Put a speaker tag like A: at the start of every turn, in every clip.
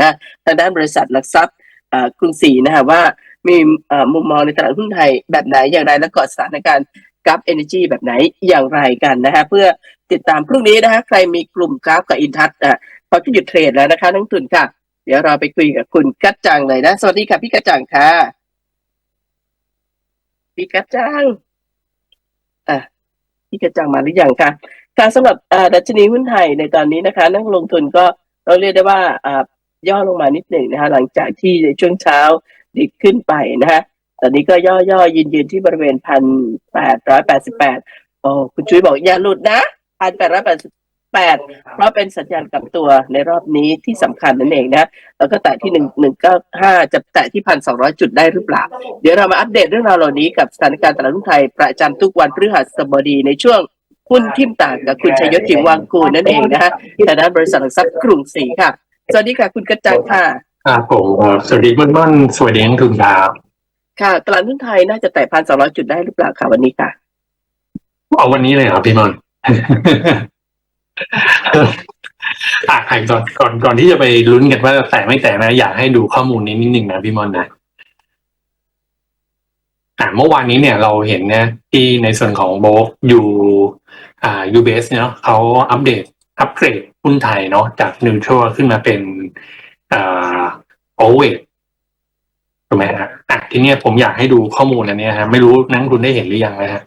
A: นะทางด้านบริษัทหลักทรัพย์กรุงศรีนะคะว่ามีมุมมองในตลาดหุ้นไทยแบบไหนอย่างไรและกาะสถานการณ์กราฟเอเนจีแบบไหนอย่างไรกันนะคะเพื่อติดตามพรุ่งนี้นะคะใครมีกลุ่มกราฟกับอินทัศน์อะเขาจะหยุดเทรดแล้วนะคะนักลงทุนค่ะ เดี๋ยวเราไปคุยกับคุณกัจจังเลยนะ สวัสดีค่ะพี่กัจจังค่ะ พี่กัจจังอะพี่กัจจังมาหรือยังคะการสำหรับดัชนีหุ้นไทยในตอนนี้นะคะ นักลงทุนก็เราเรียกได้ว่า ย่อลงมานิดหนึ่งนะคะหลังจากที่ในช่วงเช้าดิบขึ้นไปนะคะตอนนี้ก็ย่อย่อยืนยืนที่บริเวณพันแปดร้อยแปดสิบแปดโอ้คุณชุ้ยบอกอย่าหลุดนะพันแปดร้อยแปดสิบแปดเพราะเป็นสัญญาณกลับตัวในรอบนี้ที่สำคัญนั่นเองนะแล้วก็แตะที่หนึ่งหนึ่งเก้าห้าจะแตะที่พันสองร้อยจุดได้หรือเปล่า เดี๋ยวเรามาอัปเดตเรื่องราวเหล่านี้กับสถานการณ์ตลาดหุ้นไทยประจำทุกวันพฤหัสบดีในช่วงหุ้นทิมต่างกับคุณชัยยศจิงวังกูนั่นเองนะฮะทางด้านบริษัทหลักทรัพย์กรุงศรีค่ะ สวัสดีค่ะ คุณกระจังค่ะ
B: ครับผมเอ่อสวัสดีเพื่อนบ้านสวัสดีนักทุนครับ
A: ค่ะตลาดหุ้นไทยน่าจะแตะพันสองร้อยจุดได้หรือเปล่าค่ะวันนี้ค่ะ
B: เอาวันนี้เลยเหรอพี่มอนอะใครก่อนก่อนก่อนที่จะไปลุ้นกันว่าแต่ไม่แต่นะ อยากให้ดูข้อมูลนี้นิดนึงนะพี่มอนนะอะเมื่อวานนี้เนี่ยเราเห็นนะที่ในส่วนของโบกยูอ่ายูเบสเนาะเขาอัปเดตอัปเกรด หุ้นไทยเนาะจากนิวทรัลขึ้นมาเป็นอ่าโอเวทถูกไหมฮะอะทีเนี้ยผมอยากให้ดูข้อมูลอันนี้ฮะไม่รู้นักทุนได้เห็นหรือยังนะฮะ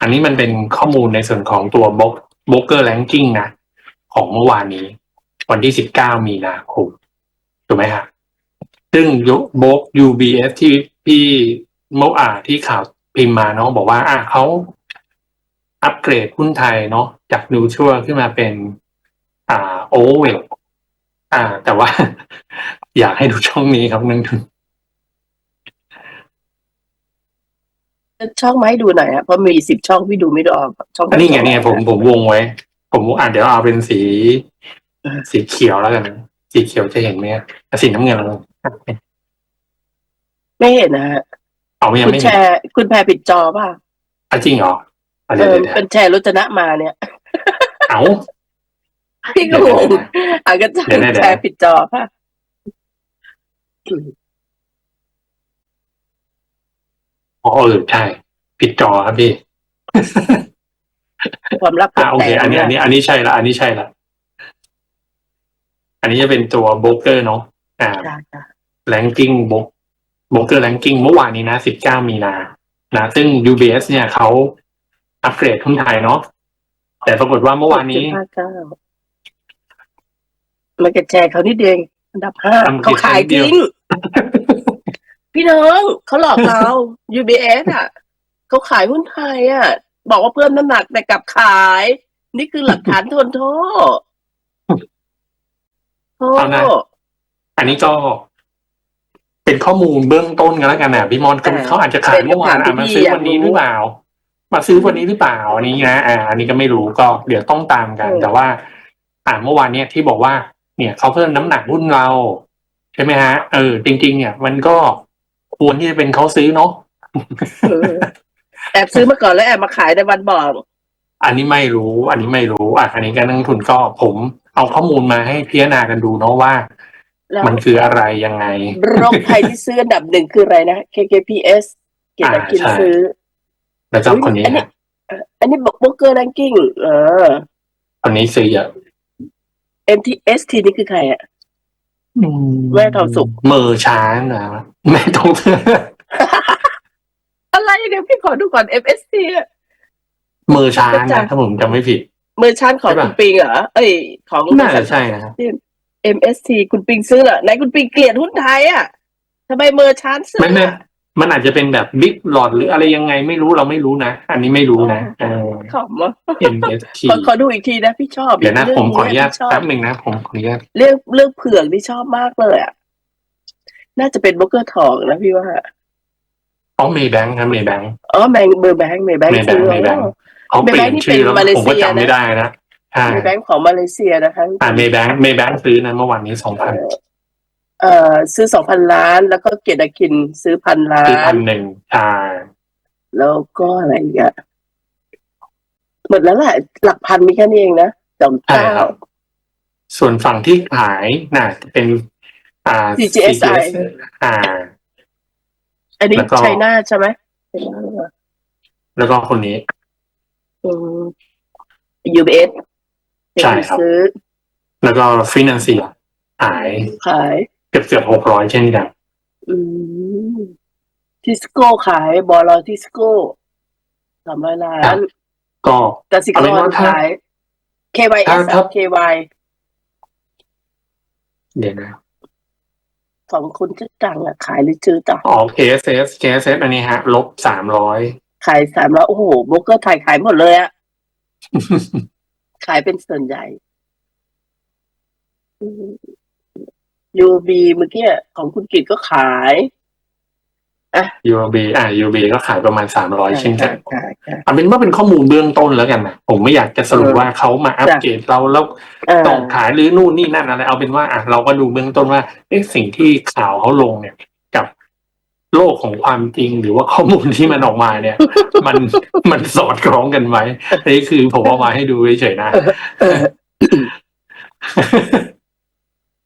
B: อันนี้มันเป็นข้อมูลในส่วนของตัวบล็อกบล็อกเกอร์แลนกิ้งนะของเมื่อวานนี้ วันที่19มีนาคมถูกไหมฮะซึ่งยกบล็อก UBS ที่ที่เมื่ออ่าที่ข่าวพิมพ์มาเนาะบอกว่า อะเขาอัปเกรดหุ้นไทยเนาะจากนิวชัวขึ้นมาเป็น อ่าโอเวอ่า แต่ว่า อยากให้ดูช่องนี้ครับนักลงทุน
A: ช่องมาให้ดูหน่อยฮะเพราะมีสิบช่องพี่ดูไม่ได้ออกช่อง
B: อันนี้ไงเนี่ยผมผมวงไว้ ผมอ่านเดี๋ยวเอาเป็นสีสีเขียวแล้วกันนะสีเขียวจะเห็นไหมอะสีน้ำเงินแล้วกัน
A: ไม่เห็นนะฮะ
B: เอาไม่ยัง
A: คุณ
B: ไม่
A: แช
B: เห็น
A: ร์คุณแพรปิดจอป่ะ
B: อะจริงเหรออะ
A: เอ
B: เดี๋ยว
A: อ
B: เดี๋ยวเดี๋ยว
A: เป็นแชร์รจนะมาเนี่ย
B: เอา
A: พี่ก็
B: เดี๋ยว
A: ง
B: เดี๋ยว
A: งอะก็จะ
B: เดี๋ยวเดี๋ยว
A: แชร์ปิดจอป่ะ
B: อ๋อเออใช่ ผิดจอครับพี่
A: ความลับ
B: อะโอเค
A: แต่
B: อันนี้อันนี้ อันนี้ใช่ละ อันนี้ใช่ละ อันนี้จะเป็นตัวโบรกเกอร์เนาะอ่า
A: ค่ะค่ะ
B: แรงกิ้งบกบกเกอร์แรงกิ้งเมื่อวานนี้นะ19มีนา นะ ซึ่ง UBS เนี่ยเขาอัปเกรดหุ้นไทยเนาะแต่ปรากฏว่าเมื่อวานนี้
A: ห้าเก้า มันก็แชร์เขานิดเดียวเองอันดับห้า
B: ทำ
A: เขาขาย
B: เดียว
A: ทิ้ง พี่น้องเขาหลอกเรา UBS อะเขาขายหุ้นไทยอะ บอกว่าเพิ่มน้ำหนักแต่กลับขาย นี่คือหลักฐานทนโทษโท
B: เอานะ
A: ษ
B: อันนี้ก็ เป็นข้อมูลเบื้องต้นกันแล้วกันนะพี่มอน
A: เออ
B: เขาอาจจะขายเมื่อวาน
A: เป็นคำถาม
B: อะมา
A: ที่
B: ซื้อ
A: อยาก
B: วันนี้
A: รู้
B: หรือเปล่า มาซื้อวันนี้หรือเปล่าอันนี้นะอ่า อันนี้ก็ไม่รู้ก็เดี๋ยวต้องตามกัน
A: เออ
B: แต่ว่า อ่าเมื่อวานเนี้ยที่บอกว่า เนี่ยเขาเพิ่มน้ำหนักหุ้นเราใช่ไหมฮะเออจริง ๆ เนี่ย มันก็ควรที่จะเป็นเขาซื้อเนาะ
A: เออแอบซื้อมาก่อนแล้วแอบมาขายในวันบอก
B: อันนี้ไม่รู้ อันนี้ไม่รู้อะอันนี้การนักลงทุนก็ผมเอาข้อมูลมาให้พิจารณากันดูเนาะว่า
A: แล้ว
B: มันคืออะไรยังไง
A: โรคภัยที่ซื้ออันดับหนึ่งคืออะไรนะ KKPS เกียรติกิน
B: อ่าใช่
A: ซื้อ
B: แล้วก็
A: อุ๊ย
B: คนนี้
A: อันนี้
B: ฮะ
A: อันนี้บอกโบเกอร์แรงกิ้งเออ
B: คนนี้ซื้อเยอะ
A: MTST นี่คือใครอะแม่ทองสุก
B: เมอร์ช้างนะแม่ทองสุก
A: อะไรเดี๋ยวพี่ขอดูก่อน MST อะ
B: เมอร์ช้าง
A: ก็จะ
B: นะถ้าผมจำไม่ผิด
A: เมอร์ชันของ
B: ใช่ปะ
A: คุณปิงเหรอเอ้ย ของ
B: น่าจะใช่นะครับ
A: MST คุณปิงซื้อเหรอไหนคุณปิงเกลียดหุ้นไทยอะทำไมเมอร์ชันซื้อ
B: ไม่ไม่
A: อะ
B: มันอาจจะเป็นแบบบิ๊กหลอดหรืออะไรยังไงไม่รู้เราไม่รู้นะ อันนี้ไม่รู้นะเออ
A: ขำอะ
B: MST
A: ขอขอดูอีกทีนะพี่ชอบ
B: เดี๋ยวนะ
A: เรื่
B: ผมขออนุญาต
A: พี่ชอบ
B: แป๊บหนึ่งนะผมขออนุญาต
A: เรื่องเรื่องเผือกที่ชอบมากเลยอะน่าจะเป็นโบรกเกอร์ทองนะพี่ว่า
B: อ๋อเมย์แบงค์ครับเมย์แบงค์
A: อ๋อแบงค์เบอร์แบงค์เมย์แบงค์
B: Maybank
A: ซื้อ
B: Maybank
A: อ๋อ
B: เขาเปลี่ยน
A: Maybank นี่
B: ชื่อแล้ว
A: เป็นมาเล
B: ผมก็
A: เซีย
B: จำไม่
A: นะ
B: ได้นะใช่
A: เมย์แบงค์ของมาเลเซียนะคะ
B: อ่าเมย์แบงค์เมย์แบงค์ซื้อนะเมื่อวานนี้สองพัน
A: เอ่อซื้อสองพันล้าน แล้วก็เกียรติกินซื้อพันล้า
B: ซื้อพั
A: น
B: น หนึ่งใช่
A: แล้วก็อะไรอีกอะหมดแล้วแหละหลักพันมีแค่นี้เองนะสอง
B: ใช่
A: เก้า
B: ครับ ส่วนฝั่งที่ขายน่ะเป็น อ่า
A: CGSI
B: อ่า
A: อันนี้
B: แล้วก็
A: ไชน่าใช่ไหม China หรือเปล่า
B: แล้วก็คนนี้
A: อืม UBS
B: ใช่ครับ
A: ซื้อ
B: แล้วก็ฟินแลนเซียขาย
A: ขาย
B: เกือบเกือบหกร้อยเช่นกัน
A: อืมทิสโก้ขายบอลทิสโก้สามร้อยล้า
B: ครั
A: น
B: บ ก็
A: กสิก
B: เอาเป็น
A: ร
B: ว่าถ้า
A: ขาย KYS
B: ถ้าถ้า
A: KY
B: เดี๋ยวนะ
A: สองคนชื่อตังอะขายหรือซื้อต่อ
B: อ๋อ KSS KSS อันนี้ฮะ ลบสามร้อย
A: ขายสามร้อยโอ้โหโบรกเกอร์ไทยขายหมดเลยอะขายเป็นส่วนใหญ่ ยูบีเมื่อกี้ของคุณกิตก็ขาย
B: UOB อ่า UOB ก็ขายประมาณสามร้อยเช่นกัน
A: ขายขาย
B: เอาเป็นว่าเป็นข้อมูลเบื้องต้นแล้วกันนะผมไม่อยากจะสรุป
A: เออ
B: ว่าเขามาอัปเกรดเราแล้ว
A: เออ
B: ต้องขายหรือนู่นนี่นั่นอะไร เอาเป็นว่าอะเราก็ดูเบื้องต้นว่าเอ๊ะสิ่งที่ข่าวเขาลงเนี่ย กับโลกของความจริงหรือว่าข้อมูลที่มันออกมาเนี่ย มันมันสอดคล้องกันไหมนี่คือผมเอามาให้ดูเฉยๆนะ
A: เออ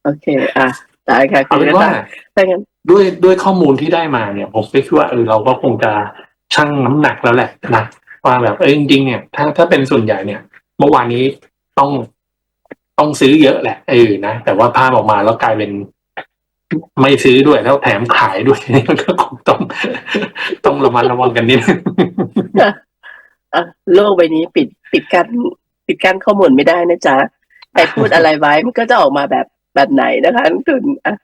A: โอเค อะได้ค่ะ
B: เอาเป็นว่า
A: ถ้างั้น
B: ด้วยด้วยข้อมูลที่ได้มาเนี่ย ผมก็คิดว่าเออเราก็คงจะชั่งน้ำหนักแล้วแหละนะว่าแบบเออจริงๆเนี่ย ถ้าถ้าเป็นส่วนใหญ่เนี่ย เมื่อวานนี้ต้องต้องซื้อเยอะแหละเออนะแต่ว่าภาพออกมาแล้วกลายเป็นไม่ซื้อด้วยแล้วแถมขายด้วยก็คงต้อง ต้องระมัดระวังกันนิดนึง
A: อะโลกใบนี้ปิดปิดการปิดการข้อมูลไม่ได้นะจ๊ะใครพูดอะไรไว้มันก็จะออกมาแบบ แบบไหนนะคะนักทุนอะ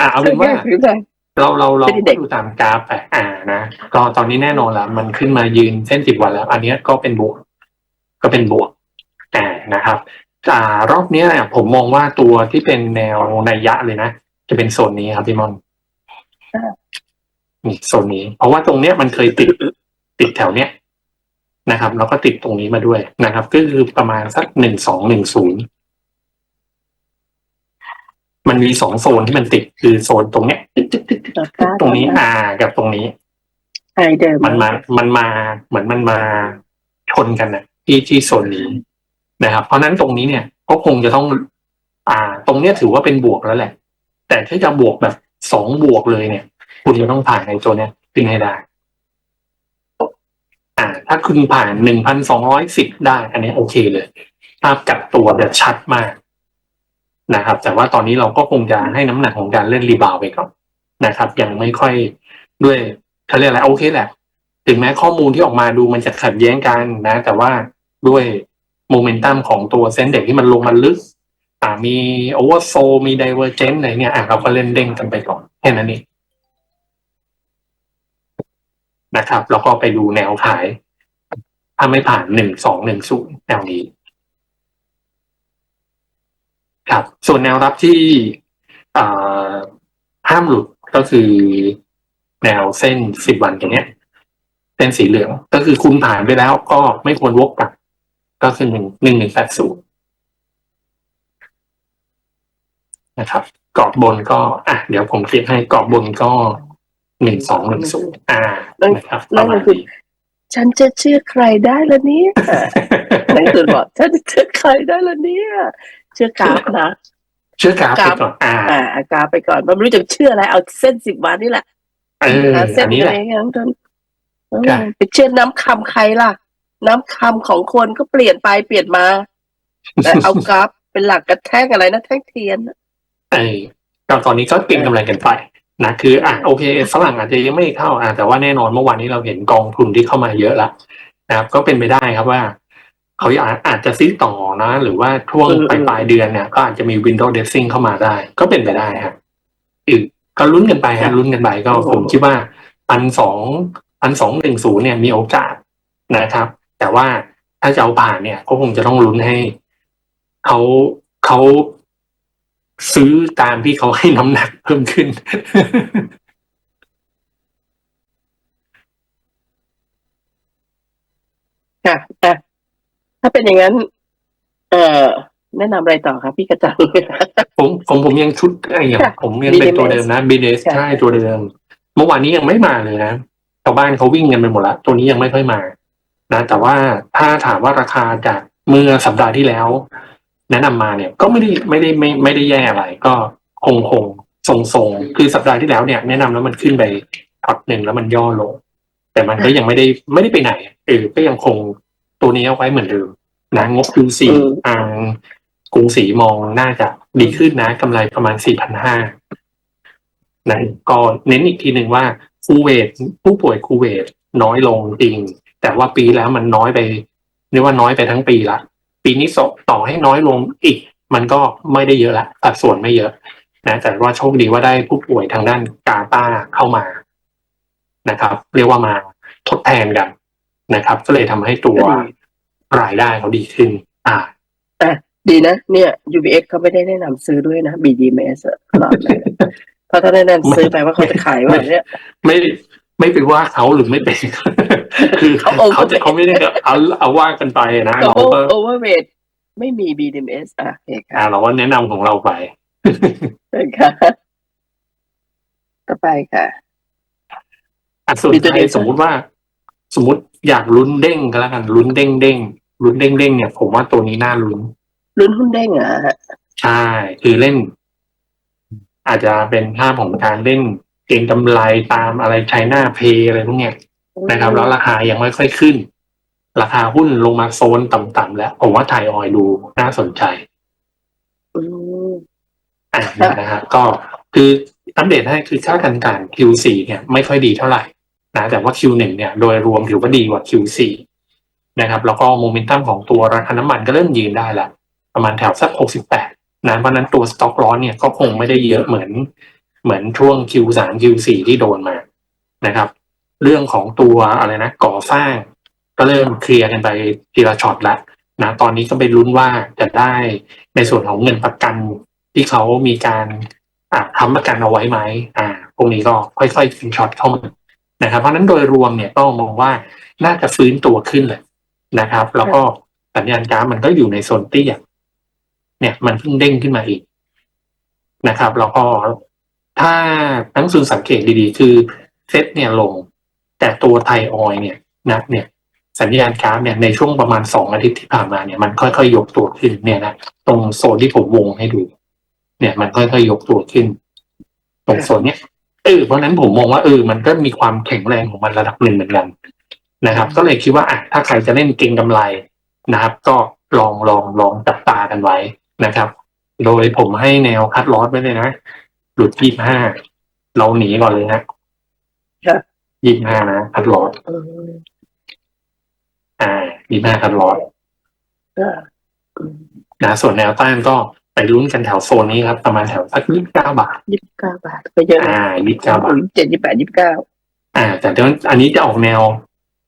B: อะเอาเป็นว่า
A: คือไง
B: เราเราเรา
A: เป็นเด็ก
B: ดูตามกราฟไปอ่านะก็ตอนนี้แน่นอนแล้วมันขึ้นมายืนเส้นสิบวันแล้ว อันเนี้ยก็เป็นบวก ก็เป็นบวกอ่านะครับอ่ารอบเนี้ยเนี่ยผมมองว่าตัวที่เป็นแนวนัยยะเลยนะ จะเป็นโซนนี้ครับพี่มอนนี่โซนนี้ เพราะว่าตรงเนี้ยมันเคยติดติดแถวเนี้ยนะครับ แล้วก็ติดตรงนี้มาด้วยนะครับ ก็คือประมาณสักหนึ่งสองหนึ่งศูนย์ มันมีสองโซนที่มันติดคือโซนตรงเนี้ยตรงนี้อ่ากับตรงนี้
A: ไอเดิม
B: มันมา มันมาเหมือนมันมาชนกันนะที่ที่โซนนี้นะครับ เพราะฉะนั้นตรงนี้เนี่ยก็คงจะต้อง อ่า ตรงเนี้ยถือว่าเป็นบวกแล้วแหละ แต่ถ้าจะบวกแบบสองบวกเลยเนี่ย คุณจะต้องผ่านในตัวเนี้ยขึ้นให้ได้อ่า ถ้าคุณผ่านหนึ่งพันสองร้อยสิบได้ อันนี้โอเคเลย ภาพกลับตัวแบบชัดมาก นะครับ แต่ว่าตอนนี้เราก็คงจะให้น้ำหนักของการเล่นรีบาวไปก่อนนะครับ ยังไม่ค่อยด้วยเขาเรียกอะไรโอเคแหละ ถึงแม้ข้อมูลที่ออกมาดูมันจะขัดแย้งกันนะ แต่ว่าด้วยโมเมนตัมของตัวเซนเด็กที่มันลงมาลึกอ่ามีโอเวอร์โซมีไดเวอร์เจนอะไรเนี่ยอะเราก็เล่นเด้งกันไปก่อนแค่นั้นเองนะครับ แล้วก็ไปดูแนวขาย ถ้าไม่ผ่านหนึ่งสองหนึ่งศูนย์แนวนี้ ครับ ส่วนแนวรับที่อ่าห้ามหลุดก็คือแนวเส้นสิบวันตรงเนี้ยเส้นสีเหลืองก็คือคุณผ่านไปแล้วก็ไม่ควรวกกลับ ก็คือหนึ่งหนึ่งหนึ่งแปดศูนย์นะครับกรอบบนก็ อะ เดี๋ยวผมคลิกให้กรอบบนก็หนึ่งสองหนึ่งศูนย์อ่านะครับประมาณนี้
A: ฉันจะเชื่อใครได้ละเนี่ยนักทุนบอกฉันจะเชื่อใครได้ละเนี่ย เชื่อกราฟนะ
B: เชื่อกราฟไปก่อนอ่า
A: อ่าเอากราฟไปก่อนมันไม่รู้จะเชื่ออะไรเอาเส้นสิบวันนี่แหละ
B: เออ
A: เอาเส้น
B: อันนี้แหละ
A: เองนักทุนเออ
B: ใช่
A: ไปเชื่อน้ำคำใครล่ะ น้ำคำของคนก็เปลี่ยนไปเปลี่ยนมาแต่เอากราฟเป็นหลักกระแท่งอะไรนะแท่งเทียนน่ะ
B: เออก็ตอนนี้ก็เก็งกำไรกันไปนะคืออะโอเคฝรั่งอาจจะยังไม่เข้าอะแต่ว่าแน่นอนเมื่อวานนี้เราเห็นกองทุนที่เข้ามาเยอะละนะครับก็เป็นไปได้ครับว่า เขาอาจอาจจะซื้อต่อนะ หรือว่าช่วงปลายปลายๆเดือนเนี่ย ก็อาจจะมี window dressing เข้ามาได้ ก็เป็นไปได้ครับอีกก็ลุ้นกันไปฮะลุ้นกันไปก็ผมคิดว่าพันสองพันสองหนึ่งศูนย์เนี่ยมีโอกาสนะครับ แต่ว่าถ้าจะเอาผ่านเนี่ยก็คงจะต้องลุ้นให้เขาเขาซื้อตามที่เขาให้น้ำหนักเพิ่มขึ้น
A: ค่ะอะ ถ้าเป็นอย่างนั้น เอ่อ แนะนำอะไรต่อครับพี่กระจัง
B: ผมผมผมยังชุดไอ้อย่าง
A: ค่ะ
B: ผมยังเป็นตัวเดิมนะบีเดส
A: ค่ะ
B: ใช่ตัวเดิม เมื่อวานนี้ยังไม่มาเลยนะชาวบ้านเขาวิ่งกันไปหมดละตัวนี้ยังไม่ค่อยมา นะแต่ว่าถ้าถามว่าราคาจากเมื่อสัปดาห์ที่แล้ว แนะนำมาเนี่ย ก็ไม่ได้ไม่ได้ไม่ไม่ได้แย่อะไร ก็คงคงทรงทรงๆคือสัปดาห์ที่แล้วเนี่ย แนะนำแล้วมันขึ้นไปพักหนึ่งแล้วมันย่อลง แต่มันก็ยังไม่ได้ไม่ได้ไปไหนเออก็ยังคง ตัวนี้เอาไว้เหมือนเดิมนะงบกรุงศรี
A: อืม
B: อ่างกรุงศรีมองน่าจะดีขึ้นนะกำไรประมาณสี่พันห้านะก็เน้นอีกทีหนึ่งว่าคูเวตผู้ป่วยคูเวตน้อยลงจริง แต่ว่าปีแล้วมันน้อยไปเรียกว่าน้อยไปทั้งปีละ ปีนี้สต่อให้น้อยลงอีก มันก็ไม่ได้เยอะละสัดส่วนไม่เยอะนะแต่ว่าโชคดีว่าได้ผู้ป่วยทางด้านกาตาร์เข้ามานะครับ เรียกว่ามาทดแทนกัน นะครับ ก็เลยทำให้ตัว
A: ก็ดี
B: รายได้เขาดีขึ้น อ่า
A: ดีนะ เนี่ย UBX เขาไม่ได้แนะนำซื้อด้วยนะ BDMs อะตลอดเลยเพราะถ้าแนะนำซื้อแปลว่าเขาจะขายว่าเนี่ย
B: ไม่ไม่เป็นว่าเขาหรือไม่เป็นคือ
A: เขา
B: เขาจะเขาไม่ได้เอาเอาว่ากันไปนะ
A: ก็
B: เราก็
A: โอเวอร์เวทไม่มี BDMs อะโอเคค่ะ
B: อ่าเราก็แนะนำของเราไป
A: เชิญค่ะต่อไปค่ะ
B: อันสุด
A: มีตัว
B: ท้า
A: เดี
B: ย
A: ยว
B: สมมุติว่า สมมติ อยากลุ้นเด้งก็แล้วกันลุ้นเด้งเด้งลุ้นเด้งเด้งเนี่ย ผมว่าตัวนี้น่าลุ้น
A: ลุ้นหุ้นเด้งเหรอะ
B: ใช่คือเล่น อาจจะเป็นภาพของการเล่นเก็งกำไรตามอะไรไชน่าเพย์อะไรพวกเนี้ยนะครับแล้วราคายังไม่ค่อยขึ้น ราคาหุ้นลงมาโซนต่ำๆแล้วผมว่าไทยออยดูน่าสนใจ
A: อืม
B: อ่านะฮะก็คืออัปเดตให้คือค่าการการ Q4 เนี่ยไม่ค่อยดีเท่าไหร่ นะแต่ว่า Q1 เนี่ยโดยรวมถือว่าดีกว่า Q4 นะครับแล้วก็โมเมนตัมของตัวราคาน้ำมันก็เริ่มยืนได้ละประมาณแถวสัก 68นะเพราะนั้นตัวสต็อกร้อนเนี่ยก็คงไม่ได้เยอะเหมือนเหมือนช่วง Q3 Q4 ที่โดนมานะครับ เรื่องของตัวอะไรนะก่อสร้าง ก็เริ่มเคลียร์กันไปทีละช็อตแล้วนะตอนนี้ก็ไปลุ้นว่าจะได้ในส่วนของเงินประกันที่เขามีการอ่าทำประกันเอาไว้ไหมอ่าพวกนี้ก็ค่อยๆฟินช็อตเข้ามา นะครับเพราะฉะนั้นโดยรวมเนี่ยก็มองว่าน่าจะฟื้นตัวขึ้นเลยนะครับ แล้วก็สัญญาณกราฟมันก็อยู่ในโซนเตี้ยเนี่ย มันเพิ่งเด้งขึ้นมาอีกนะครับแล้วก็ถ้าทั้งสุนสังเกตดีๆ คือเซ็ตเนี่ยลง แต่ตัวไทยออยล์เนี่ยนะเนี่ย สัญญาณกราฟเนี่ยในช่วงประมาณสองอาทิตย์ที่ผ่านมาเนี่ยมันค่อยๆยกตัวขึ้นเนี่ยนะตรงโซนที่ผมวงให้ดู เนี่ย มันค่อยๆยกตัวขึ้น ตรงโซนเนี้ย เออเพราะฉะนั้นผมมองว่าเออมันก็มีความแข็งแรงของมันระดับหนึ่งเหมือนกันนะครับ ก็เลยคิดว่าอะถ้าใครจะเล่นเก็งกำไรนะครับ ก็ลองลองลองจับตากันไว้นะครับ โดยผมให้แนวคัดลอสไว้เลยนะ หลุดยี่ห้าเราหนีก่อนเลยนะครับยี่ห้านะคัดลอส
A: อืม
B: อ่ายี่ห้าคัดลอส
A: ก็อืม
B: นะส่วนแนวต้านก็ ไปลุ้นกันแถวโซนนี้ครับ ประมาณแถวสักยี่สิบเก้าบาท
A: ยี่สิบเก้าบาท ก็เยอะนะ
B: อ่ายี่สิบเก้าบาท
A: ยี่สิบเจ็ดยี่สิบแปดยี่สิบเก้า
B: อ่า แต่เดี๋ยวอันนี้จะออกแนว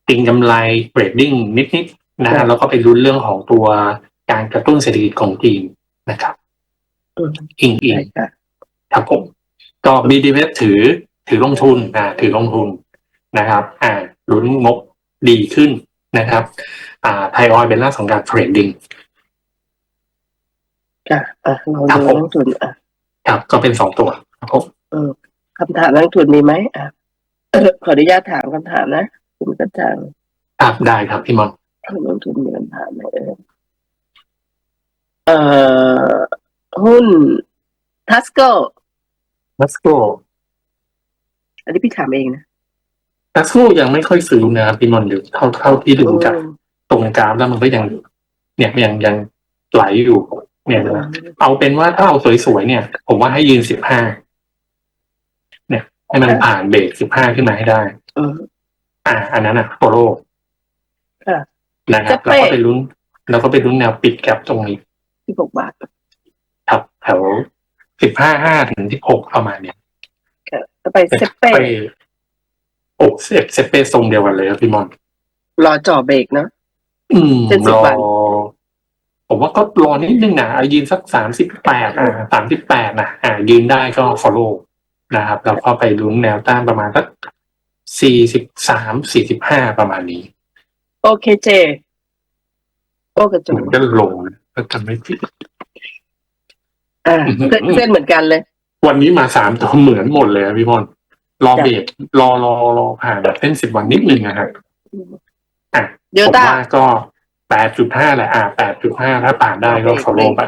B: ติงกำไรเบรดดิ้งนิดๆนะฮะแล้วก็ไปลุ้นเรื่องของตัวการกระตุ้นเศรษฐกิจของจีนนะครับ
A: อืม
B: อิงอิง
A: ใช่ค่ะ
B: ครับผมก็ BDF ถือถือลงทุนอ่าถือลงทุนนะครับ อ่าลุ้นงบดีขึ้นนะครับ อ่าไทยออยเป็นล่าสของการเทรดดิ้ง
A: ค่ะอะลอง
B: ครับ
A: ดู
B: ผม
A: นักลงทุนอะ
B: ครับก็เป็นสองตัวครับผม
A: คำถามนักลงทุนมีไหมอะเออขออนุญาตถามคำถามนะคุณกระจัง
B: ครับได้ครับพี่มอน
A: นักลงทุนมีคำถามไหมเออเอ่อหุ้นทัสโก
B: นัสโก
A: อันนี้พี่ถามเองนะ
B: นัสโกยังไม่ค่อยซื้อนะครับพี่มอนอยู่เท่าเท่าที่ดูจากตรงกราฟแล้วมันก็ยัง เนี่ยยังยังไหลอยู่ เนี่ยนะเอาเป็นว่าถ้าเอาสวยๆเนี่ย ผมว่าให้ยืนสิบห้าเนี่ยให้มันผ่านเบรกสิบห้าขึ้นมาให้ได้
A: อืม
B: อ่า อันนั้นอะโฟโล
A: ค่ะ
B: นะครับ
A: จะ
B: แล้ว
A: เป๊ะ
B: ก็ไปลุ้น แล้วก็ไปลุ้นแนวปิดแกลบตรงนี้
A: ที่หกบาท
B: ครับแถวสิบห้าห้าถึงสิบหกประมาณเนี้ย
A: ค่ะต่อไปเซเป้
B: โอ้เซเซเป้ทรงเดียวกันเลยครับพี่มอน
A: รอจ่อเบรกเนาะ
B: อืม
A: เจ็ดสิบ
B: รอ
A: วัน
B: ผมว่าก็รอนิดนึงนะเอายืนสักสามสิบแปดอ่าสามสิบแปดนะอ่ายืนได้ก็ follow นะครับแล้วก็ไปลุ้นแนวต้านประมาณสักสี่สิบสามสี่สิบห้าประมาณนี้
A: โอเคเจ โอกระจ
B: เห
A: ก
B: มือนก็ลงนะถ้าจำไม่ผิด
A: อ่าเส้นเส้นเหมือนกันเลย
B: วันนี้มาสามตัวเหมือนหมดเลยอะพี่มอนรอเบรกรอรอรอผ่านแบบเส้นสิบวันนิดนึงนะครับอะ
A: เดล
B: ผม
A: ต้า
B: ว่าก็ไป แปดจุดห้าแหละ อ่าแปดจุดห้าถ้าผ่านได้ก็ follow ไป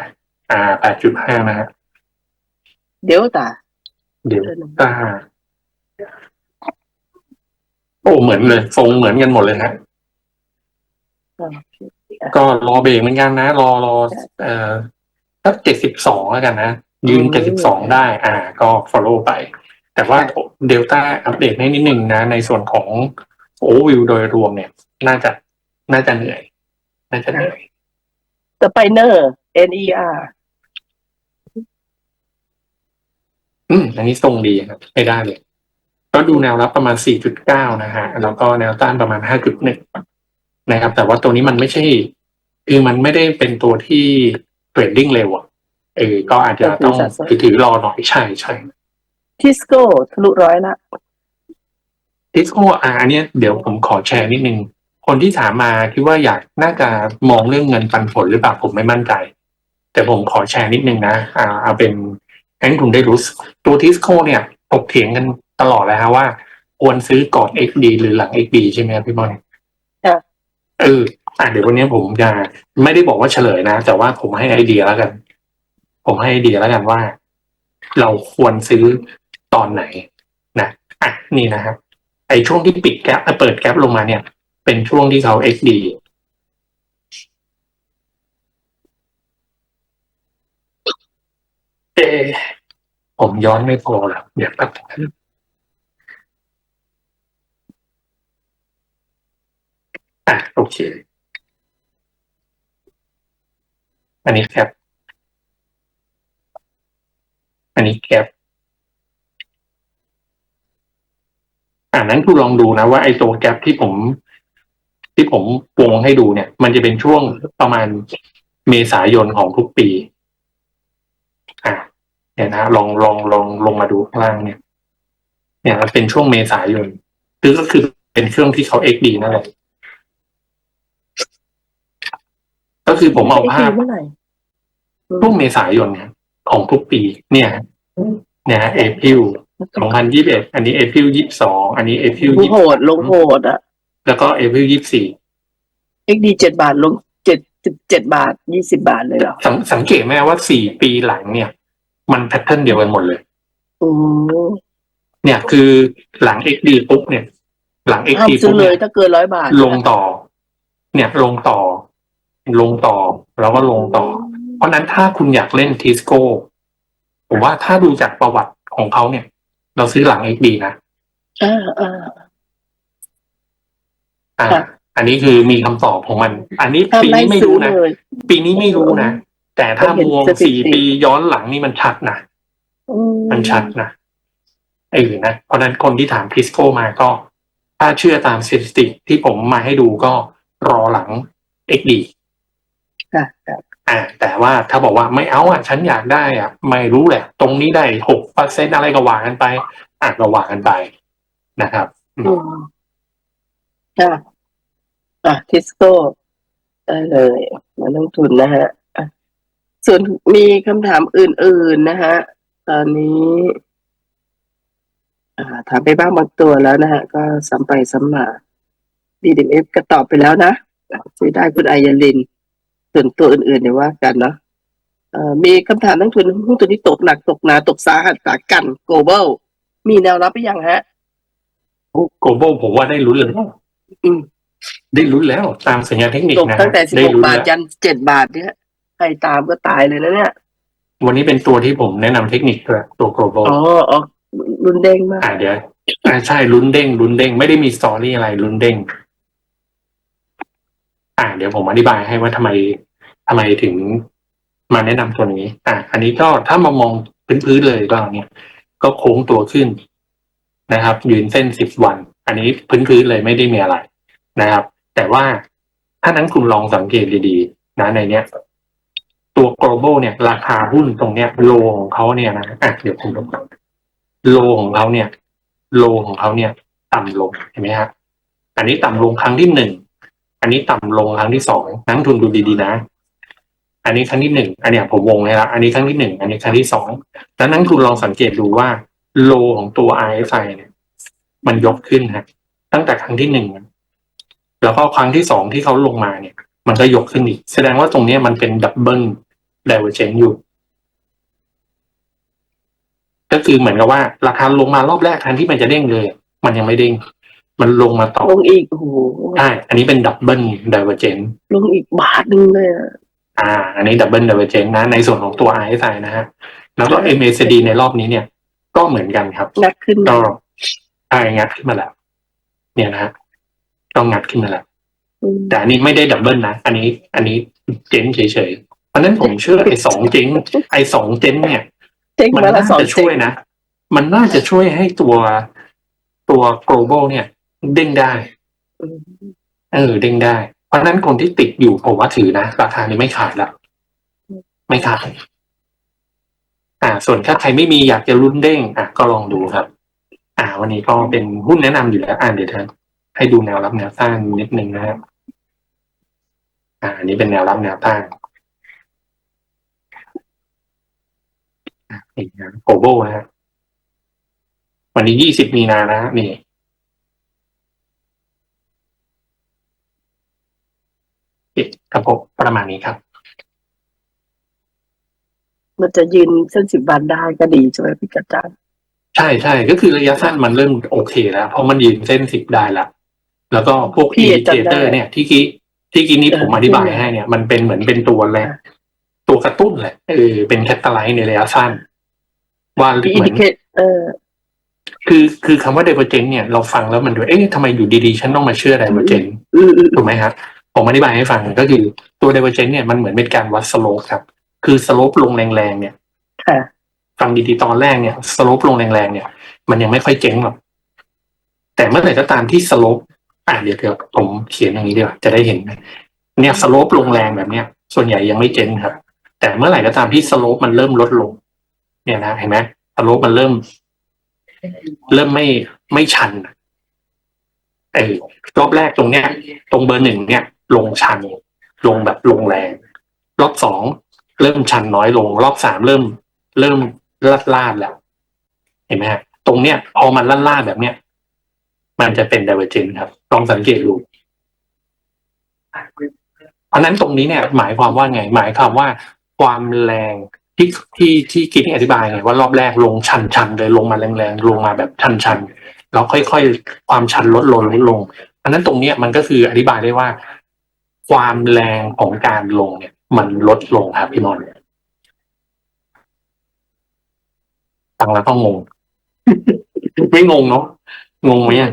B: อ่าแปดจุดห้านะฮะ
A: เดี๋ยวตา
B: เดี๋ยวตาโอ้เหมือนเลยทรงเหมือนกันหมดเลยฮะก็รอเบรกเหมือนกันนะ รอรอเอ่อสักเจ็ดสิบสองแล้วกันนะ ยืน
A: อื
B: เจ็ดสิบสอง
A: ม
B: ได้ อ่า ก็ follow ไป แต่ว่าเดลต้าอัปเดตให้นิดหนึ่งนะ ในส่วนของโอวิวโดยรวมเนี่ย น่าจะน่าจะเหนื่อย น่าจะเหนื่อย
A: ต่อไปเนอร์ NER
B: อืม อันนี้ทรงดีครับไม่ได้เลย ก็ดูแนวรับประมาณ 4.9 นะฮะ แล้วก็แนวต้านประมาณ 5.1 นะครับ แต่ว่าตัวนี้มันไม่ใช่ คือมันไม่ได้เป็นตัวที่เทรดดิ้งเร็วอะเออ ก็อาจจะต้องถือถือรอหน่อยใช่ใช่
A: ทิสโก้ทะลุร้อยละ
B: ทิสโก้อ่าอันเนี้ยเดี๋ยวผมขอแชร์นิดนึง คนที่ถามมาคิดว่าอยากน่าจะมองเรื่องเงินปันผลหรือเปล่าผมไม่มั่นใจ แต่ผมขอแชร์นิดนึงนะอ่าเอาเป็นให้คุณได้รู้สึกตัวทิสโก้เนี่ยถกเถียงกันตลอดเลยฮะว่าควรซื้อก่อน XD หรือหลัง XD ใช่ไหมครับพี่บอล
A: ค่ะ
B: เอออะเดี๋ยววันนี้ผมจะไม่ได้บอกว่าเฉลยนะ แต่ว่าผมให้ไอเดียแล้วกัน ผมให้ไอเดียแล้วกันว่า เราควรซื้อตอนไหนนะอะนี่นะครับไอช่วงที่ปิดแก๊ปเปิดแก๊ปลงมาเนี่ย เป็นช่วงที่เขา XD เอ ผมย้อนไม่พอแล้วเดี๋ยวแป๊บนึงอะโอเค อันนี้แคป อันนี้แคปอ่านั้นคุณลองดูนะว่าไอ้ตัวแกลบที่ผม ที่ผมวงให้ดูเนี่ย มันจะเป็นช่วงประมาณเมษายนของทุกปี อะเนี่ยนะลองลองลองลงมาดูข้างล่างเนี่ย เนี่ยมันเป็นช่วงเมษายนคือก็คือเป็นช่วงที่เขาเอ็กดีนั่นแหละก็คือผมเอาภาพ
A: เมื่อไหร่
B: ช่วงเมษายนเนี่ยของทุกปี เนี่ย เนี่ยเอพิลสองพันยี่สิบเอ็ดอันนี้เอพิลยี่สิบสองอันนี้เอพิล
A: ลง
B: ยี่
A: โหดลงโหดอะ
B: แล้วก็เอพิลยี่สิบสี่
A: XD เจ็ดบาทลงเจ็ดสิบเจ็ดบาทยี่สิบาทเลยเหรอ
B: สังสังเกตไหมว่าสี่ปีหลังเนี่ย มันแพทเทิร์นเดียวกันหมดเลย
A: อืม
B: เนี่ยคือหลัง XD ปุ๊บเนี่ย หลัง
A: ห้าม
B: XD
A: ซื้
B: ปุ๊
A: อบเล
B: เนี่ยย
A: ถ้าเกินร้อยบาท
B: ลงต่อ เนี่ยลงต่อ ลงต่อ แล้วก็ลงต่อ เพราะฉะนั้นถ้าคุณอยากเล่นทิสโก้ผมว่าถ้าดูจากประวัติของเขาเนี่ย เราซื้อหลัง XD นะ
A: อ่าอ่า
B: อ่า
A: ค่ะ
B: อันนี้คือมีคำตอบของมัน อันนี้
A: ห้าม
B: ปี
A: ไล่
B: นี้ไม่
A: ซื้อ
B: รู้นะ
A: เลย
B: ปีนี้ไม่รู้นะ แต่ถ้า
A: ผมเห็น
B: มอง
A: สถิติ
B: สี่ปีย้อนหลังนี่มันชัดนะ
A: อื
B: มันชัดนะเออนะ เพราะฉะนั้นคนที่ถามทิสโก้มาก็ ถ้าเชื่อตามสถิติที่ผมมาให้ดูก็รอหลัง XD
A: ค่ะค่ะ
B: อ่า แต่ว่าถ้าบอกว่าไม่เอาอะ ฉันอยากได้อะ ไม่รู้แหละ ตรงนี้ได้หกเปอร์เซ็นอะไรก็ว่ากันไปอะก็ว่ากันไปนะครับ
A: อืม ค่ะอะทิสโก้ได้เลยมาลงทุนนะฮะส่วนมีคำถามอื่น ๆ นะฮะตอนนี้อ่าถามไปบ้างบางตัวแล้วนะฮะ ก็ซ้ำไปซ้ำมา DMF ก็ตอบไปแล้วนะซื้อได้คุณอยาลิน ส่วนตัวอื่นๆเดี๋ยวว่ากันเนาะมีคำถามนักทุนหุ้นตัวนี้ตกหนักตกหนาตกสาหัสสากัน global มีแนวรับไปยังฮะ
B: โกลบอลผมว่าได้ลุ้นเลย ได้ลุ้นแล้วตามสัญญาณเทคนิค
A: ตก
B: นะ
A: ตั้งแต่สิบ
B: ได้
A: หก
B: ลุ้น
A: บาท
B: แล้ว
A: ยันเจ็ดบาทเนี่ยใครตามก็ตายเลยนะเนี่ย
B: วันนี้เป็นตัวที่ผมแนะนำเทคนิคด้วยตัว global
A: อ๋ออ๋อรุนเด้งมาก
B: อ่าเดี๋ยวอ่าใช่ลุ้นเด้งลุ้นเด้งไม่ได้มีสตอรี่อะไรลุ้นเด้ง อ่า เดี๋ยวผมอธิบายให้ว่าทำไมทำไมถึงมาแนะนำตัวนี้ อ่าอันนี้ก็ถ้ามามองพื้นๆเลยก็เนี่ย ก็โค้งตัวขึ้นนะครับ ยืนเส้นสิบวัน อันนี้พื้นๆเลยไม่ได้มีอะไรนะครับ แต่ว่าถ้านั้นคุณลองสังเกตดีๆนะในเนี้ยตัว global เนี่ย ราคาหุ้นตรงเนี้ยโลของเขาเนี่ยนะอะเดี๋ยวผมลงก่อนโลของเขาเนี่ย โลของเขาเนี่ย ต่ำลงเห็นไหมฮะอันนี้ต่ำลงครั้งที่หนึ่งอันนี้ต่ำลงครั้งที่สองนักลงทุนดูดีๆนะ อันนี้ครั้งที่หนึ่งอันเนี้ยผมวงให้ละอันนี้ครั้งที่หนึ่งอันนี้ครั้งที่สองแล้วนักลงทุนลองสังเกตดูว่าโลของตัว RSI เนี่ย มันยกขึ้นฮะตั้งแต่ครั้งที่หนึ่งแล้วก็ครั้งที่สองที่เขาลงมาเนี่ย มันก็ยกขึ้นอีก แสดงว่าตรงเนี้ยมันเป็นดับเบิลไดเวอร์เจนอยู่ ก็คือเหมือนกับว่า ราคาลงมารอบแรกแทนที่มันจะเด้งเลย มันยังไม่เด้ง มันลงมาต่อ
A: ลงอีกโอ้โห
B: ใช่อันนี้เป็นดับเบิลไดเวอร์เจน
A: ลงอีกบาทหนึงเลยอะ
B: อ่า อันนี้ดับเบิลไดเวอร์เจนนะ ในส่วนของตัว RSI นะฮะแล้วก็ MACD ในรอบนี้เนี่ย ก็เหมือนกันครับ
A: งัดขึ้น
B: ก็
A: มา
B: ใช่งัดขึ้นมาแล้ว เนี่ยนะฮะก็งัดขึ้นมาแล้ว
A: อืม
B: แต่อันนี้ไม่ได้ดับเบิลนะ อันนี้ อันนี้เจ๊งเฉยๆ เพราะฉะนั้นผมเชื่อไอ้สองเจ๊งไอ้สองเจ๊งเนี่ย
A: เจ๊ง
B: มัน
A: มาละ
B: น่า
A: สอง
B: จะ
A: เจ๊
B: ช่วย
A: ง
B: นะ มันน่าจะช่วยให้ตัวตัว global เนี่ย เด้งได้
A: อืม
B: เออ เด้งได้ เพราะฉะนั้นคนที่ติดอยู่ผมว่าถือนะ ราคานี้ไม่ขายละไม่ขาย อ่า ส่วนถ้าใครไม่มีอยากจะลุ้นเด้ง อะ ก็ลองดูครับ อ่า วันนี้ก็เป็นหุ้นแนะนำอยู่แล้ว อ่านเดี๋ยวเธอให้ดูแนวรับแนวต้านนิดนึงนะครับ อ่าอันนี้เป็นแนวรับแนวต้านนี่นะโกโบนะฮะวันนี้ยี่สิบมีนานะฮะนี่ครับผมประมาณนี้ครับ
A: มันจะยืนเส้นสิบวันได้ก็ดีใช่ไหมพี่กระจัง
B: ใช่ใช่ก็คือระยะสั้นมันเริ่มโอเคแล้วเพราะมันยืนเส้นสิบได้ละแล้วก็พวก
A: พี่
B: อินดิ
A: จำ
B: เค
A: ได้
B: เตอร์เนี่ยที่กี้ที่กี้นี้
A: เออ
B: ผมอธิบาย
A: ขึ้นมา
B: ให้เนี่ยมันเป็นเหมือนเป็นตัวแรก
A: อ่า
B: ตัวกระตุ้นแหละเออเป็นแคตตาไลท์ในระยะสั้นว่า
A: มี
B: เห
A: อิน
B: มือ
A: ดิ
B: น
A: เคตเออ
B: คือคือคำว่าเดเวอร์เจนเนี่ยเราฟังแล้วมันดูเอ๊ะทำไมอยู่ดีๆ ฉันต้องมาเชื่อเดเวอร์เจน
A: อืมอืม
B: ถูกไหมครับผมอธิบายให้ฟังก็คือตัวเดเวอร์เจนเนี่ยมันเหมือนเป็นการวัดสโลปครับ คือสโลปลงแรงๆเนี่ย
A: ค่ะ
B: ฟังดีๆตอนแรกเนี่ยสโลปลงแรงๆเนี่ย มันยังไม่ค่อยเจ๊งหรอกแต่เมื่อไหร่ก็ตามที่สโลปอะเดี๋ยวเดี๋ยวผมเขียนอย่างนี้ดีกว่าจะได้เห็นเนี่ยสโลปลงแรงแบบเนี้ย ส่วนใหญ่ยังไม่เจ๊งครับแต่เมื่อไหร่ก็ตามที่สโลปมันเริ่มลดลง เนี่ยนะเห็นไหมสโลปมันเริ่ม เริ่มไม่ไม่ชันไอ้รอบแรกตรงเนี้ย ตรงเบอร์หนึ่งเนี่ย ลงชัน ลงแบบลงแรง รอบสองเริ่มชันน้อยลง รอบสามเริ่ม เริ่ม ลาดลาดแล้ว เห็นไหมฮะตรงเนี้ยพอมันลาดลาดแบบเนี้ย มันจะเป็น divergent ครับ ลองสังเกตดูเพราะฉะนั้นตรงนี้เนี่ย หมายความว่าไง หมายความว่าความแรงที่ที่ที่กินอธิบายไงว่ารอบแรกลงชันชันเลยลงมาแรงๆลงมาแบบชันชันแล้วค่อยๆความชันลดลงลดลงอันนั้นตรงเนี้ยมันก็คืออธิบายได้ว่า ความแรงของการลงเนี่ย มันลดลงครับพี่มอน ฟังแล้วต้องงง ไม่งงเนาะงงไหมอะ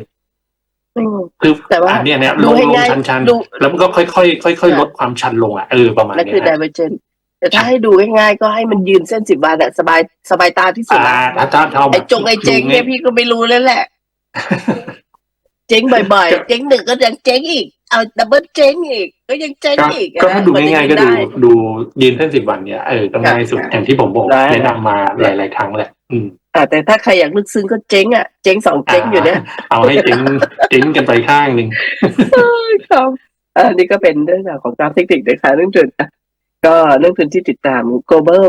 A: อืม
B: คือ
A: แต่ว่า
B: อันเนี้ยเนี่ย
A: ดู
B: ลง
A: ให้
B: ลง
A: ง่าย
B: ชันชัน
A: ดู
B: แล้วมันก็ค่อยๆค่อยๆลดความชันลงอะเออประมาณ
A: นั่น
B: เนี้
A: คือ
B: ย
A: divergent แต่ถ้าให้ดูง่ายๆก็ให้มันยืนเส้นสิบวันอะสบายสบายตาที่สุด
B: อ่า
A: ละ
B: ถ้าถ้าถ้า
A: ไอ้จงไอ้เจ๊งเนี่ยพี่ก็ไม่รู้แล้วแหละ เจ๊งบ่อยๆ เจ๊งหนึ่งก็ยังเจ๊งอีก เอาดับเบิลเจ๊งอีก ก็ยังเจ๊ง
B: ก็
A: อีก
B: ก็ถ้าดู
A: มันจะ
B: ง่ายๆก็ดู
A: ได้
B: ดูยืนเส้นสิบวันเนี่ยเออก็ง่ายสุด
A: ครับ
B: อย่างที่ผมบอก
A: ได้
B: แนะนำมาหลายๆครั้งแหละอืม
A: อ่าแต่ถ้าใครอยากลึกซึ้งก็เจ๊งอะเจ๊งสองเจ๊งอยู่เนี่ย
B: เอาให้เจ๊งเจ๊งกันไปข้างหนึ่ง
A: ครับอันนี้ก็เป็นเรื่องราวของกราฟเทคนิคนะคะเรื่องจุดอะก็เรื่องทุนที่ติดตาม global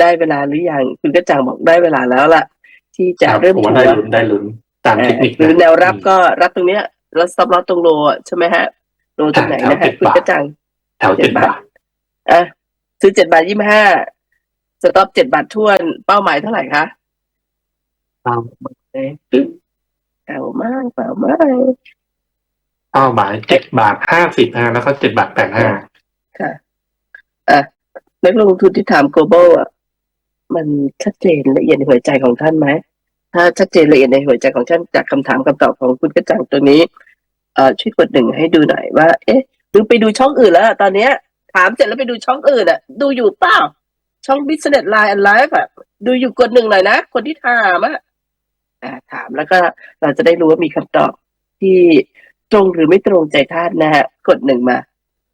A: ได้เวลาหรือยังคุณกระจ่างบอกได้เวลาแล้วล่ะ ที่จะ
B: ครับ
A: เริ่ม
B: ผม
A: ถั
B: ว่าวได้ลุ้นได้ลุ้นตามเทคนิค
A: หรือ
B: นะ
A: แนวรับก็รับตรงเนี้ย แล้วซับรับตรงโลอะใช่ไหมฮะ โลตรงไหนนะ
B: แถ
A: ฮะ
B: ว
A: คุณ
B: 7
A: กระจ่าง
B: แถวเจ็ดบาท
A: อะซื้อเจ็ดบาทยี่ห้าสต็อปเจ็ดบาททวนเป้าหมายเท่าไหร่คะเป่ามากเป่ามาก
B: เก้าบาทเจ็ดบาทห้าสิบฮะแล้วก็เจ็ดบาทแปดห้า
A: ค่ะอะนักลงทุนที่ถาม global อะมันชัดเจนละเอียดในหัวใจของท่านไหมถ้าชัดเจนละเอียดในหัวใจของท่านจากคำถามคำตอบของคุณกระจังตัวนี้เอ่อ ช่วยกดหนึ่งให้ดูหน่อยว่า เอ๊ะหรือไปดูช่องอื่นแล้วตอนเนี้ย ถามเสร็จแล้วไปดูช่องอื่นอะ ดูอยู่เปล่า ช่อง business line and life อะดูอยู่กดหนึ่งหน่อยนะ คนที่ถามอะถามแล้วก็เราจะได้รู้ว่ามีคำตอบที่ตรงหรือไม่ตรงใจท่านนะฮะ กดหนึ่งมา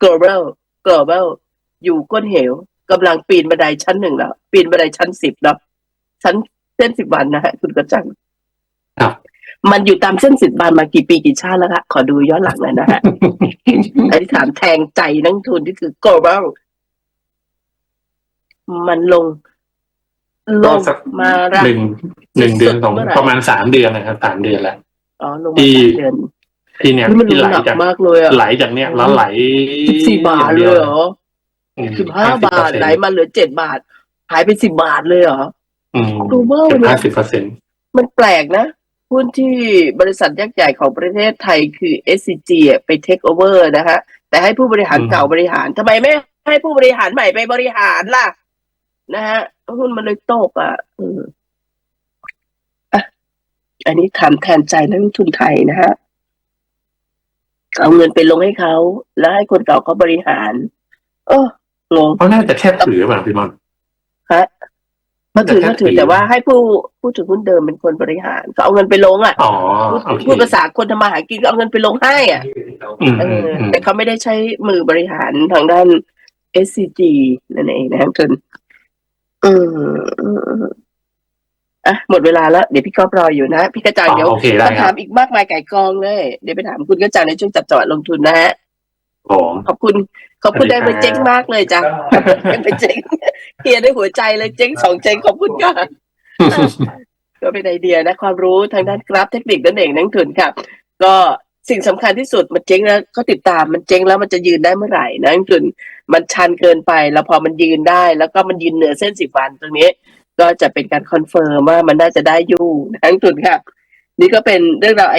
A: global global อยู่ก้นเหวกำลังปีนบันไดชั้นหนึ่งแล้ว ปีนบันไดชั้นสิบแล้วชั้นเส้นสิบวันนะฮะ คุณกระจัง
B: ครับ
A: มันอยู่ตามเส้นสิบวันมากี่ปีกี่ชาติแล้วคะขอดูย้อนหลังหน่อยนะฮะอันที่ถามแทงใจนักทุนที่คือ global มันลงล
B: ก็
A: ง
B: สัก
A: มาระ
B: หนึ่งหนึ่งเดือนสอง
A: เมื่อไหร่
B: ประมาณสามเดือนนะครับสามเดือนแล้ว
A: อ๋อลง
B: ที่
A: มาสามเดือน
B: ที่เนี่ย
A: นี่มัน
B: ที่
A: ล
B: ไห
A: ง
B: ล
A: หนัก
B: จาก
A: มากเลยอะ
B: ไหลจากเนี่ยแล้วไหล
A: สิบสี่บาทเลยเหรอ
B: อืม
A: สิบห้าบาท
B: 50%
A: ไหลมาเหลือเจ็ดบาท หายไปสิบบาทเลยเหรอ
B: อืม
A: ดูเบอร์
B: เกือบ
A: เนี่
B: ห้ายสิบเปอร์เซ็นต์
A: มันแปลกนะ หุ้นที่บริษัทยักษ์ใหญ่ของประเทศไทยคือ SCG อะไปเทคโอเวอร์นะฮะแต่ให้ผู้บริหารเก่าบริหารทำไมไม่ให้ผู้บริหารใหม่ไปบริหารล่ะ นะฮะหุ้นมันเลยตกอะเอออะอันนี้ถามแทนใจนักลงทุนไทยนะฮะเอาเงินไปลงให้เขา แล้วให้คนเก่าเขาบริหารเอองง
B: เขาน่าจะแค่ถือเปล่าพี่มอน
A: ฮะ มาถือ
B: แต่
A: มาถือ
B: ถือ
A: แต่ว่าให้ผู้ผู้ถือหุ้นเดิมเป็นคนบริหารก็เอาเงินไปลงอะ
B: อ๋อ
A: พูด
B: โอเค
A: พูดภาษาคนทำมาหากินก็เอาเงินไปลงให้อะ
B: อืม
A: เอ
B: อืม
A: อ
B: อืม
A: แต่เขาไม่ได้ใช้มือบริหารทางด้าน SCG นั่นเองนะจนอืมอะหมดเวลาแล้ว เดี๋ยวพี่ก๊อฟรออยู่นะ พี่กระจาย
B: อ๋อ
A: เดี๋ยว
B: โอเคได้
A: คำ
B: ค
A: ถา
B: รั
A: ม
B: บ
A: อีกมากมายไก่กองเลย เดี๋ยวไปถามคุณกระจายในช่วงจับจังหวะลงทุนนะฮะ
B: ผม
A: ขอบคุณ ขอบคุณ
B: สวั
A: ได้
B: สดี
A: ไป
B: ครับ
A: เจ๊งมากเลยจ้ะได้ไปเจ๊งเคลียร์ด้วยหัวใจเลยเจ๊งสองเจ๊งขอบคุณค่ะก็เป็นไอเดียนะความรู้ทางด้านกราฟเทคนิคนั่นเองนักทุนครับก็สิ่งสำคัญที่สุดมันเจ๊งแล้วก็ติดตามมันเจ๊งแล้วมันจะยืนได้เมื่อไหร่นะนักทุนมันชันเกินไป แล้วพอมันยืนได้ แล้วก็มันยืนเหนือเส้นสิบวันตรงนี้ ก็จะเป็นการคอนเฟิร์มว่ามันน่าจะได้อยู่นะนักทุนครับนี่ก็เป็นเรื่องราว